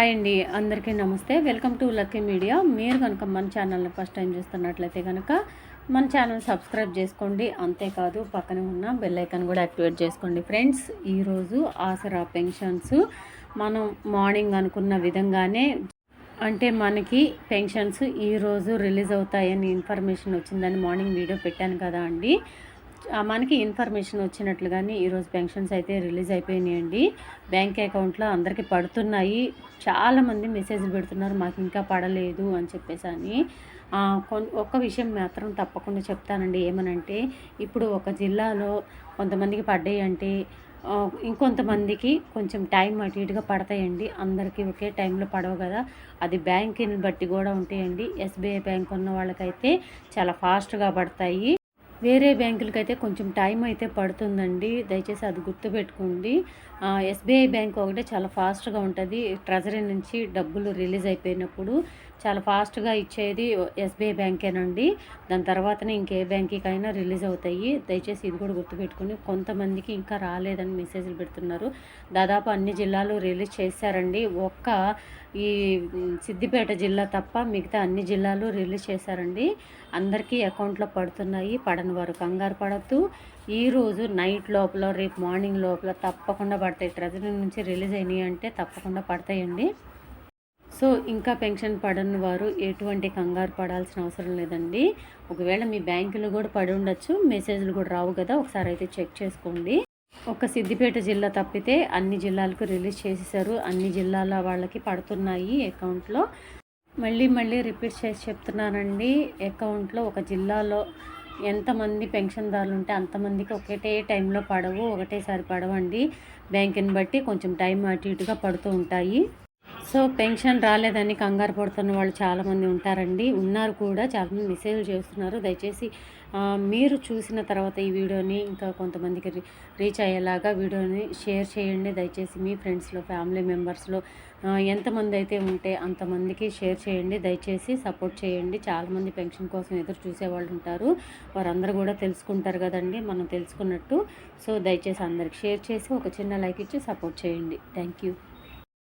Hi అండి అందరికీ నమస్తే. Welcome to lucky media. మీరు కనుక మన ఛానల్ని ఫస్ట్ టైం చూస్తున్నట్లయితే కనుక మన ఛానల్ సబ్స్క్రైబ్ చేసుకోండి. అంతేకాదు పక్కనే ఉన్న బెల్ ఐకాన్ కూడా యాక్టివేట్ చేసుకోండి. ఫ్రెండ్స్ ఈరోజు ఆసరా పెన్షన్స్. మనం మార్నింగ్ అనుకున్న విధంగానే అంటే మనకి పెన్షన్స్ ఈరోజు రిలీజ్ అవుతాయని ఇన్ఫర్మేషన్ వచ్చిందని మార్నింగ్ వీడియో పెట్టాను కదా అండి. మనకి ఇన్ఫర్మేషన్ వచ్చినట్లుగానే ఈరోజు పెన్షన్స్ అయితే రిలీజ్ అయిపోయినాయండి. బ్యాంక్ అకౌంట్లో అందరికీ పడుతున్నాయి. చాలామంది మెసేజ్లు పెడుతున్నారు మాకు ఇంకా పడలేదు అని చెప్పేసి అని. ఒక్క విషయం మాత్రం తప్పకుండా చెప్తానండి. ఏమనంటే ఇప్పుడు ఒక జిల్లాలో కొంతమందికి పడ్డాయి అంటే ఇంకొంతమందికి కొంచెం టైం అటు ఇటుగా పడతాయండి. అందరికీ ఒకే టైంలో పడవు కదా. అది బ్యాంకుని బట్టి కూడా ఉంటాయండి. ఎస్బీఐ బ్యాంక్ ఉన్న వాళ్ళకైతే చాలా ఫాస్ట్గా పడతాయి. వేరే బ్యాంకులకి అయితే కొంచెం టైం అయితే పడుతుందండి. దయచేసి అది గుర్తుపెట్టుకోండి. ఎస్బీఐ బ్యాంక్ ఒకటే చాలా ఫాస్ట్గా ఉంటుంది. ట్రెజరీ నుంచి డబ్బులు రిలీజ్ అయిపోయినప్పుడు చాలా ఫాస్ట్గా ఇచ్చేది ఎస్బీఐ బ్యాంకేనండి. దాని తర్వాతనే ఇంకే బ్యాంకుకైనా రిలీజ్ అవుతాయి. దయచేసి ఇది కూడా గుర్తుపెట్టుకుని కొంతమందికి ఇంకా రాలేదని మెసేజ్లు పెడుతున్నారు. దాదాపు అన్ని జిల్లాలు రిలీజ్ చేశారండి. ఒక్క ఈ సిద్దిపేట జిల్లా తప్ప మిగతా అన్ని జిల్లాలు రిలీజ్ చేశారండి. అందరికీ అకౌంట్లో పడుతున్నాయి పడని వారు. కంగారు పడద్దు. ఈరోజు నైట్ లోపల రేపు మార్నింగ్ లోపల తప్పకుండా పడతాయి. ట్రెజరీ నుంచి రిలీజ్ అయినాయి అంటే తప్పకుండా పడతాయండి. సో ఇంకా పెన్షన్ పడని వారు ఎటువంటి కంగారు పడాల్సిన అవసరం లేదండి. ఒకవేళ మీ బ్యాంకులో కూడా పడి ఉండొచ్చు. మెసేజ్లు కూడా రావు కదా. ఒకసారి అయితే చెక్ చేసుకోండి. ఒక సిద్దిపేట జిల్లా తప్పితే అన్ని జిల్లాలకు రిలీజ్ చేసేసారు అన్ని జిల్లాల వాళ్ళకి పడుతున్నాయి అకౌంట్లో. మళ్ళీ మళ్ళీ రిపీట్ చేసి చెప్తున్నానండి. అకౌంట్లో ఒక జిల్లాలో ఎంతమంది పెన్షన్దారులు ఉంటే అంతమందికి ఒకటే టైంలో పడవు ఒకటేసారి పడవండి. బ్యాంకుని బట్టి కొంచెం టైం అటు ఇటుగా పడుతూ ఉంటాయి. సో పెన్షన్ రాలేదని కంగారు పడుతున్న వాళ్ళు చాలామంది ఉంటారండి. ఉన్నారు కూడా చాలామంది మెసేజ్ చేస్తున్నారు. దయచేసి మీరు చూసిన తర్వాత ఈ వీడియోని ఇంకా కొంతమందికి రీ- రీచ్ అయ్యేలాగా వీడియోని షేర్ చేయండి. దయచేసి మీ ఫ్రెండ్స్లో ఫ్యామిలీ మెంబర్స్లో ఎంతమంది అయితే ఉంటే అంతమందికి షేర్ చేయండి. దయచేసి సపోర్ట్ చేయండి. చాలామంది పెన్షన్ కోసం ఎదురు చూసేవాళ్ళు ఉంటారు. వారందరూ కూడా తెలుసుకుంటారు కదండి మనం తెలుసుకున్నట్టు. సో దయచేసి అందరికి షేర్ చేసి ఒక చిన్న లైక్ ఇచ్చి సపోర్ట్ చేయండి. Thank you.